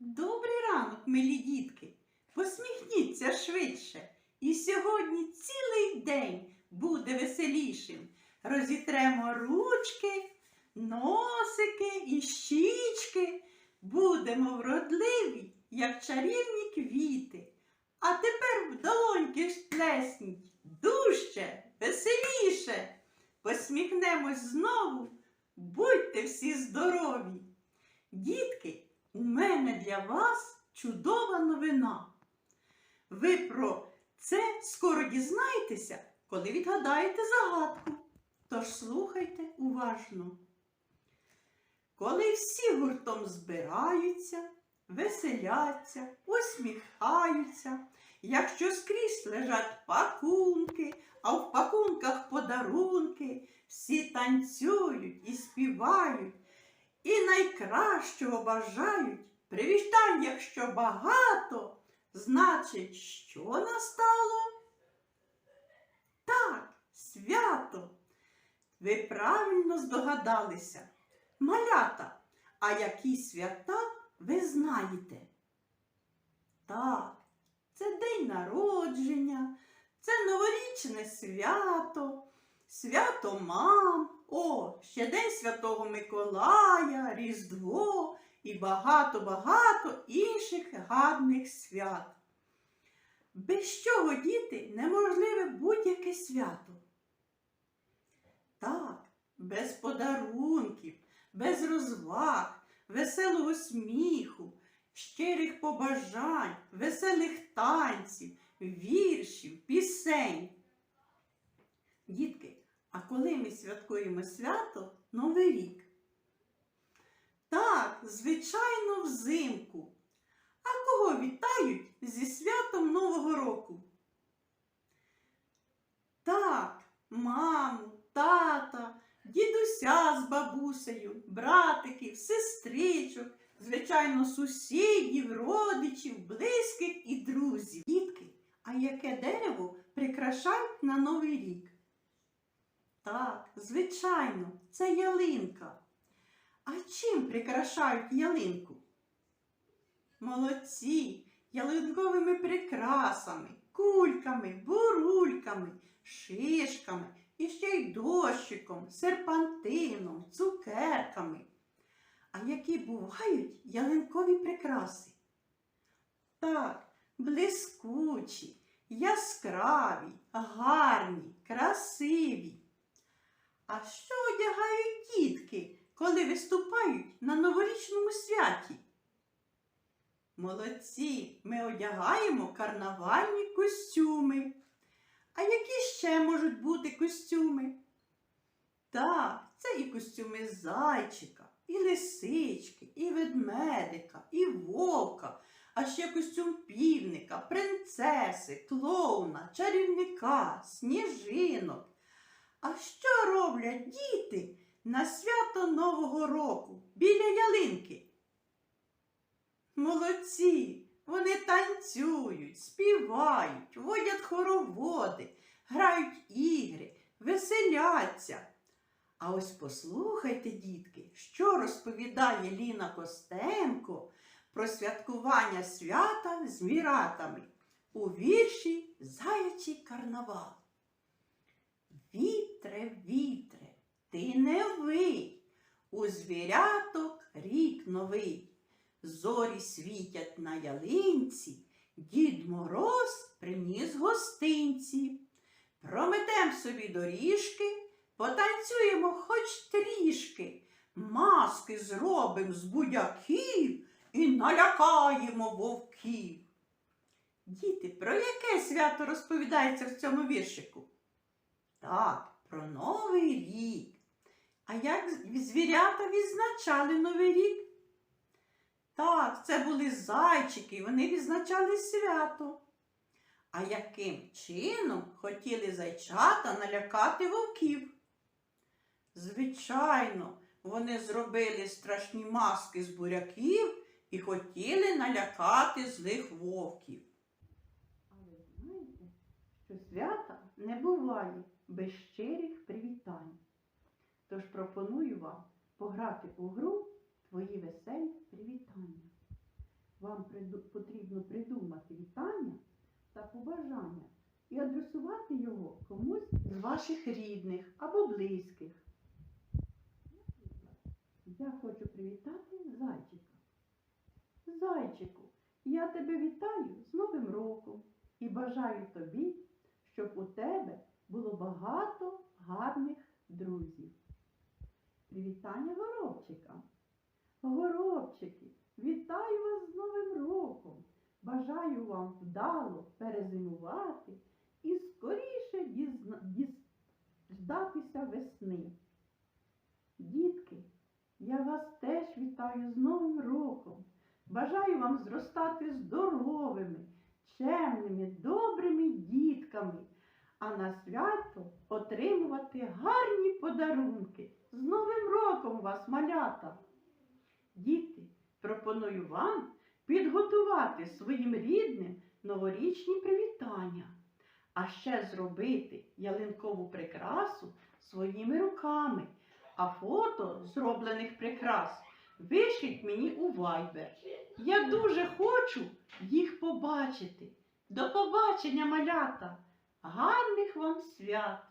Добрий ранок, милі дітки. Посміхніться швидше. І сьогодні цілий день буде веселішим. Розітремо ручки, носики і щічки. Будемо вродливі, як чарівні квіти. А тепер в долоньки сплесніть дужче, веселіше. Посміхнемось знову. Будьте всі здорові. Дітки, у мене для вас чудова новина. Ви про це скоро дізнаєтеся, коли відгадаєте загадку. Тож слухайте уважно. Коли всі гуртом збираються, веселяться, усміхаються, якщо скрізь лежать пакунки, а в пакунках подарунки, всі танцюють і співають, і найкращого бажають. Привітань, якщо багато, значить, що настало? Так, свято. Ви правильно здогадалися. Малята, а які свята ви знаєте? Так, це день народження, це новорічне свято, свято мам, о, ще День Святого Миколая, Різдво і багато-багато інших гарних свят. Без чого діти неможливе будь-яке свято. Так, без подарунків, без розваг, веселого сміху, щирих побажань, веселих танців, віршів, пісень. Дітки, а коли ми святкуємо свято Новий рік? Так, звичайно, взимку. А кого вітають зі святом Нового року? Так, маму, тата, дідуся з бабусею, братиків, сестричок, звичайно, сусідів, родичів, близьких і друзів. Дітки, а яке дерево прикрашають на Новий рік? Так, звичайно, це ялинка. А чим прикрашають ялинку? Молодці, ялинковими прикрасами, кульками, бурульками, шишками і ще й дощиком, серпантином, цукерками. А які бувають ялинкові прикраси? Так, блискучі, яскраві, гарні, красиві. А що одягають дітки, коли виступають на новорічному святі? Молодці, ми одягаємо карнавальні костюми. А які ще можуть бути костюми? Так, це і костюми зайчика, і лисички, і ведмедика, і вовка, а ще костюм півника, принцеси, клоуна, чарівника, сніжинок. А що роблять діти на свято Нового року біля ялинки? Молодці! Вони танцюють, співають, водять хороводи, грають ігри, веселяться. А ось послухайте, дітки, що розповідає Ліна Костенко про святкування свята з міратами у вірші Заячий карнавал. Вітре, вітре, ти не вий, у звіряток рік новий. Зорі світять на ялинці, Дід Мороз приніс гостинці. Прометем собі доріжки, потанцюємо хоч трішки, маски зробим з будяків і налякаємо вовків. Діти, про яке свято розповідається в цьому віршику? Так, про Новий рік. А як звірята відзначали Новий рік? Так, це були зайчики, вони відзначали свято. А яким чином хотіли зайчата налякати вовків? Звичайно, вони зробили страшні маски з буряків і хотіли налякати злих вовків. Але знаєте, що свята не буває без щирих привітань. Тож пропоную вам пограти у гру твої веселі привітання. вам потрібно придумати вітання та побажання і адресувати його комусь з ваших рідних або близьких. Я хочу привітати зайчика. Зайчику, я тебе вітаю з Новим роком і бажаю тобі, щоб у тебе було багато гарних друзів. Привітання горобчикам. Горобчики, вітаю вас з Новим роком. Бажаю вам вдало перезимувати і скоріше дізна- діз- діждатися весни. Дітки, я вас теж вітаю з Новим роком. Бажаю вам зростати здоровими, чемними, добрими дітками, а на свято отримувати гарні подарунки. З Новим роком вас, малята! Діти, пропоную вам підготувати своїм рідним новорічні привітання, а ще зробити ялинкову прикрасу своїми руками, а фото зроблених прикрас вишліть мені у Viber. Я дуже хочу їх побачити. До побачення, малята! Гарних вам свят!